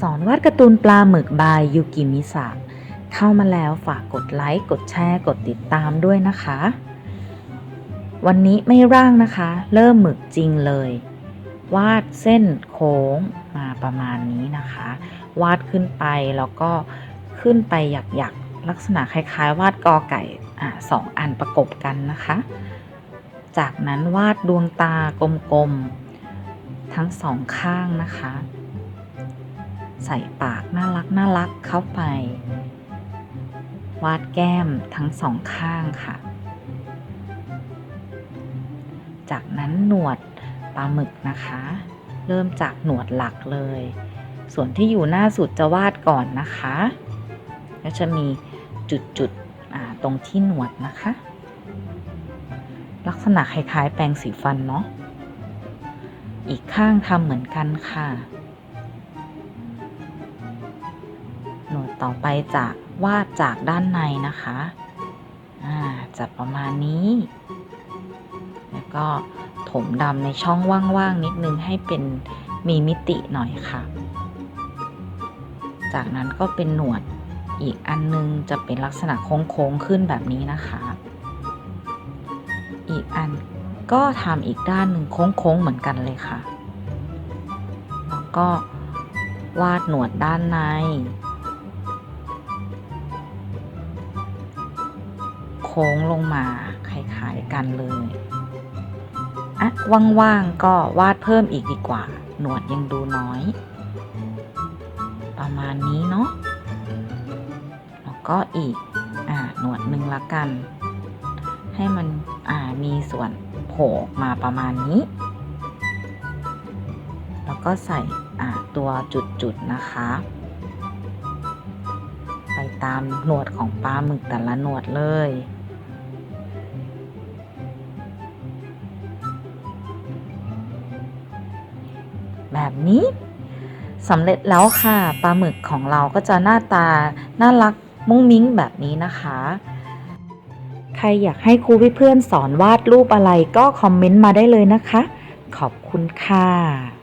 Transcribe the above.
สอนวาดการ์ตูนปลาหมึกบายยูกิมิสะเข้ามาแล้วฝากกดไลค์กดแชร์กดติดตามด้วยนะคะ วันนี้ไม่ร่างนะคะ เริ่มหมึกจริงเลย วาดเส้นโค้งมาประมาณนี้นะคะ วาดขึ้นไปแล้วก็ขึ้นไปหยักๆลักษณะคล้ายๆ วาดกอไก่อ่าสองอันประกบกันนะคะ จากนั้นวาดดวงตากลมๆทั้งสองข้างนะคะ ใส่ปากน่ารักน่ารักเข้าไป วาดแก้มทั้งสองข้างค่ะ จากนั้นหนวดปลาหมึกนะคะ เริ่มจากหนวดหลักเลย ส่วนที่อยู่หน้าสุดจะวาดก่อนนะคะก็จะมีจุดๆตรงที่หนวดนะคะ ลักษณะคล้ายๆ แปรงสีฟันเนาะอีกข้างทำเหมือนกันค่ะ นวดต่อไปจากวาดจากด้านในนะคะจะประมาณนี้ แล้วก็ถมดำในช่องว่างๆนิดนึงให้เป็นมีมิติหน่อยค่ะ จากนั้นก็เป็นหนวดอีกอันนึงจะเป็นลักษณะโค้งๆขึ้นแบบนี้นะคะ อีกอันก็ทำอีกด้านหนึ่งโค้งๆเหมือนกันเลยค่ะ แล้วก็วาดหนวดด้านใน ค้งลงมาคล้ายๆกันเลยอะว่างๆก็วาดเพิ่มอีกดีกว่า หนวดยังดูน้อย ประมาณนี้เนาะแล้วก็อีกอ่าหนวดหนึ่งละกัน ให้มันอ่ามีส่วนโผล่มาประมาณนี้ แล้วก็ใส่อ่าตัวจุดๆนะคะ ไปตามหนวดของปลาหมึกแต่ละหนวดเลย แบบนี้สำเร็จแล้วค่ะปลาหมึกของเราก็จะหน้าตาน่ารักมุ้งมิ้งแบบนี้นะคะ ใครอยากให้ครูเพื่อนสอนวาดรูปอะไรก็คอมเมนต์มาได้เลยนะคะ ขอบคุณค่ะ